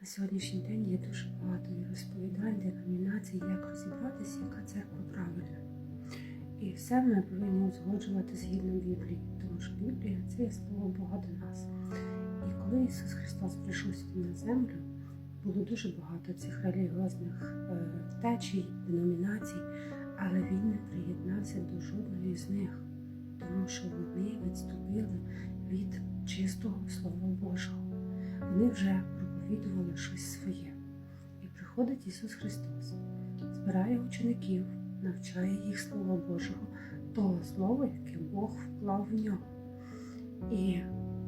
На сьогоднішній день є дуже багато розповідань, деномінацій, як розібратися, яка церква правильна. І все ми повинні узгоджувати згідно Біблії, тому що Біблія це є слово Бога до нас. І коли Ісус Христос прийшов сюди на землю, було дуже багато цих релігіозних е, течій, деномінацій, але Він не приєднався до жодної з них, тому що вони відступили від чистого Слова Божого. Вони вже проповідували щось своє. І приходить Ісус Христос, збирає учеників, навчає їх Слова Божого, того слова, яке Бог вклав в нього. І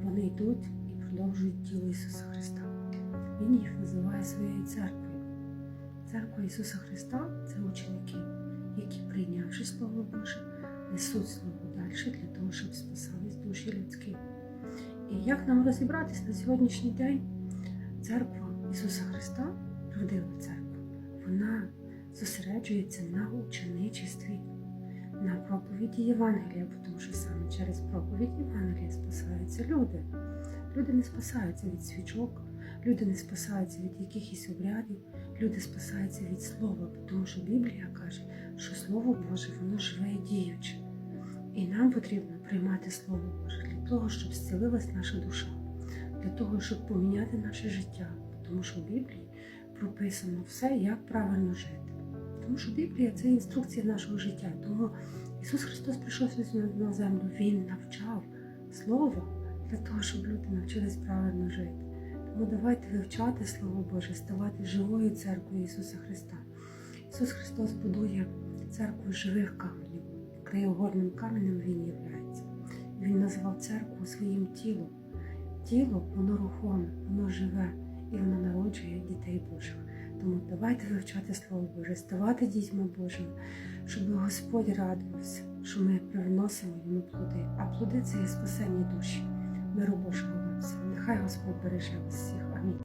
вони йдуть і продовжують тіло Ісуса Христа. Він їх називає своєю церквою. Церква Ісуса Христа це ученики, які, прийнявши Слово Боже, несуть Слово далі для того, щоб спасались душі людські. І як нам розібратись на сьогоднішній день? Церква Ісуса Христа, правдива церква, вона зосереджується на ученичестві, на проповіді Євангелія, тому що саме через проповідь Євангелія спасаються люди. Люди не спасаються від свічок, люди не спасаються від якихось обрядів, люди спасаються від слова, тому що Біблія каже, що Слово Боже, воно живе і діюче. І нам потрібно приймати Слово Боже для того, щоб зцілилась наша душа, для того, щоб поміняти наше життя, тому що в Біблії прописано все, як правильно жити. Тому що Біблія це інструкція нашого життя. Тому Ісус Христос прийшов на землю, Він навчав Слово для того, щоб люди навчились правильно жити. Тому давайте вивчати Слово Боже, ставати живою церквою Ісуса Христа. Ісус Христос будує церкву живих каменів, краєугольним каменем Він являється. Він назвав церкву своїм тілом. Тіло, воно рухоме, воно живе і воно народжує дітей Божих. Тому давайте вивчати Слово Боже, ставати дітьми Божими, щоб Господь радувався, що ми привносимо йому плоди. А плоди це є спасенні душі. Миру Божого вам всім. Нехай Господь береже вас всіх. Амінь.